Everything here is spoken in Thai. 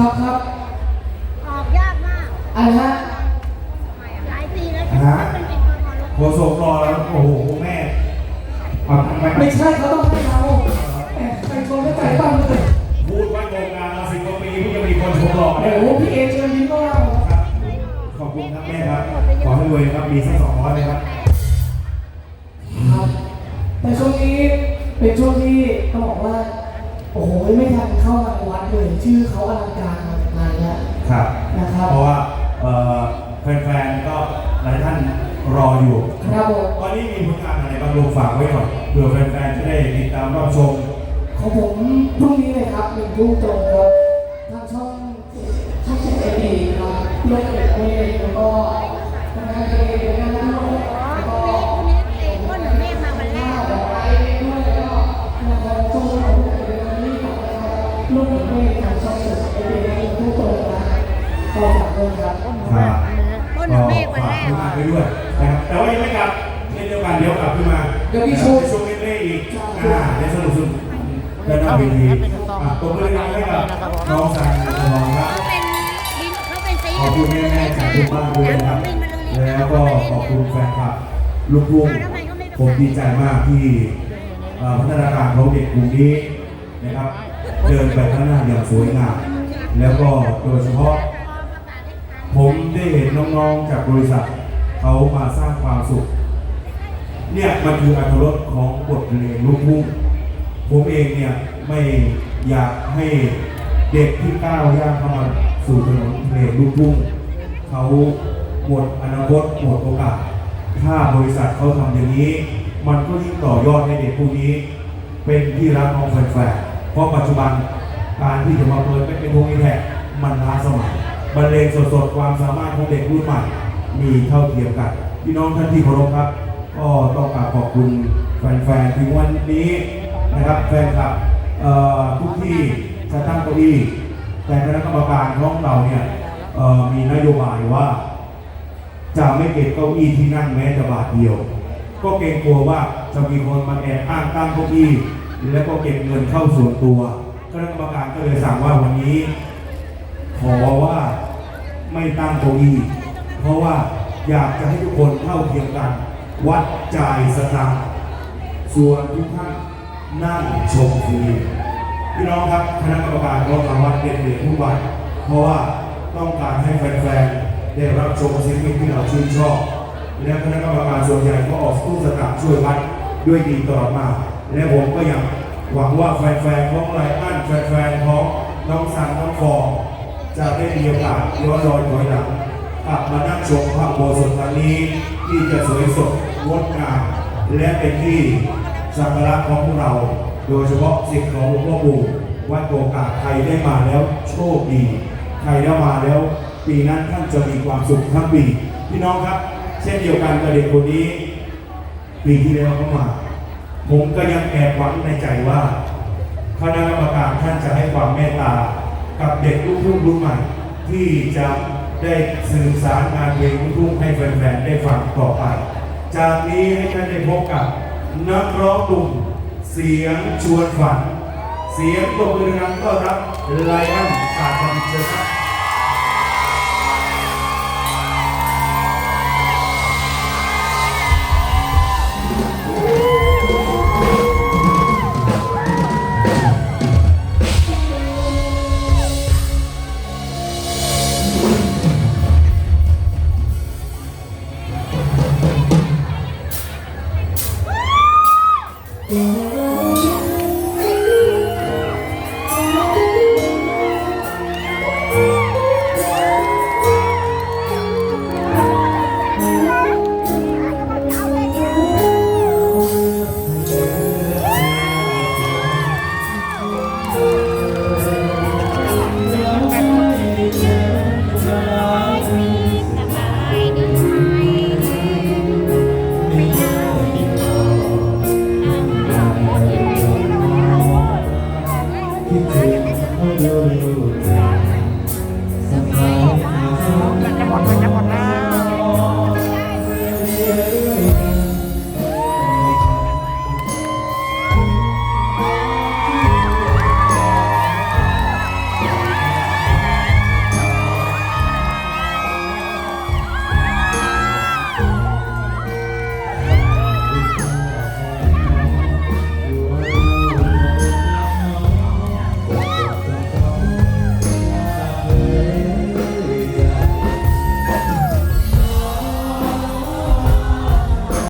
ครับครับออกยากมากอะไรฮะหลายปีแล้วฮะที่เป็นเป็นคนรถโฆษกรอแล้วโอ้โหแม่เอาทำไมไม่ใช่เขาต้องให้เราแหมไปชมได้ใจบ้างเลยพูดว่าโครงการมาสิบกว่าปีเพิ่งจะมีคนชมหล่อโอ้เนี่ยโหพี่เอเชิญยิ้มก็ว่าครับขอบคุณครับแม่ครับขอให้รวยครับมีสักสองร้อยไหมครับครับแต่ช่วงนี้เป็นช่วงที่ต้องบอกว่า โอ้โหไม่ทันเข้ามาในวัดเลย ชื่อเขาอลังการมาจากไหนเนี่ยครับ นะครับ เพราะว่าเอ่อแฟนๆก็หลายท่านรออยู่ครับผมตอนนี้มีผลงานอะไรบ้างลูกฝากไว้หน่อยเผื่อแฟนๆจะได้ติดตามรับชมของผมพรุ่งนี้เลยครับหนึ่งทุ่มตรงครับทางช่องช่องเจ็ดเอดีครับโลกเด็กเอแล้วก็ทางการเอ ครับต้นหนูเมฆวันแรกก็ฝากผลงาไปด้วยนะครับแต่ว่ายังไม่กลับเช่นเดียวกันเดี๋ยวกลับขึ้นมาเดี๋ยวมีโชว์ในช่วงเล่ๆอีกอ่าเดี๋ยวสนุกสุดเดินหน้าเวทีอะตบมือดังๆให้กับน้องสันทองครับขอบคุณแม่ๆจากทุกบ้านด้วยนะครับแล้วก็ขอบคุณแฟนคลับลูกทุ่งผมดีใจมากที่พัฒนาการของเด็กกลุ่มนี้นะครับ เดินไปข้างหน้าอย่างสวยงามแล้วก็โดยเฉพาะ ผมได้เห็นน้องๆจากบริษัทเขามาสร้างความสุข เนี่ยมันคืออรรถรสของบทเพลงลูกทุ่งผมเองเนี่ยไม่อยากให้เด็กที่ก้าวย่างเข้ามาสู่ถนนเพลงลูกทุ่งเขาหมดอนาคตหมดโอกาส ถ้าบริษัทเขาทำอย่างนี้ มันก็ยิ่งต่อยอดให้เด็กพวกนี้ เป็นที่รักของแฟนๆเพราะปัจจุบันการที่จะมาเปิดเป็นวงอีแท็กมันล้าสมัย บรรเลงสดๆความสามารถของเด็กรุ่นใหม่ มีเท่าเทียมกัน พี่น้องท่านที่เคารพครับ ก็ต้องกราบขอบคุณแฟนๆถึงวันนี้นะครับแฟนคลับทุกที่จะตั้งเก้าอี้แต่คณะกรรมการของเราเนี่ยมีนโยบายว่า จะไม่เก็บเก้าอี้ที่นั่งแม้แต่บาทเดียว ก็เกรงกลัวว่าจะมีคนมาแอบอ้างตั้งเก้าอี้แล้วก็เก็บเงินเข้าส่วนตัวคณะกรรมการก็เลยสั่งว่าวันนี้ ขอว่า ไม่ตั้งเก้าอี้เพราะว่าอยากจะให้ทุกคนเท่าเทียมกัน วัดจ่ายสตางค์ส่วนทุกท่านนั่งชมฟรีพี่น้องครับคณะกรรมการก็มาวัดเด็ดเดี่ยวทุกวัน เพราะว่าต้องการให้แฟนๆได้รับชมศิลปินที่เราชื่นชอบ และคณะกรรมการส่วนใหญ่ก็ออกตู้สกัดช่วยวัดด้วยดีตลอดมา และผมก็ยังหวังว่าแฟนๆของไรอันแฟนๆของน้องสันน้องฟอง จะได้มีโอกาสย้อนรอยถอยหลังกลับมานั่งชมพระโบสถครั้งนี้ ที่จะสวยสดงดงามและเป็นที่สักการะของพวกเรา โดยเฉพาะสิ่งของหลวงพ่อปู่วัดโอกาสใครได้มาแล้วโชคดีใครได้มาแล้ว ปีนั้นท่านจะมีความสุขทั้งปีพี่น้องครับ เช่นเดียวกันกับเด็กคนนี้ ปีที่แล้วเขามา ผมก็ยังแอบหวังในใจว่าคณะกรรมการท่านจะให้ความเมตตา กับเด็กลูกทุ่งรุ่นใหม่ ที่จะได้สื่อสารงานเพลงลูกทุ่งให้แฟนๆได้ฟังต่อไป จากนี้ให้ท่านได้พบกับนักร้องหนุ่มเสียงชวนฝัน เสียงตบมือดังต้อนรับไลออนกาดคำเชิญครับ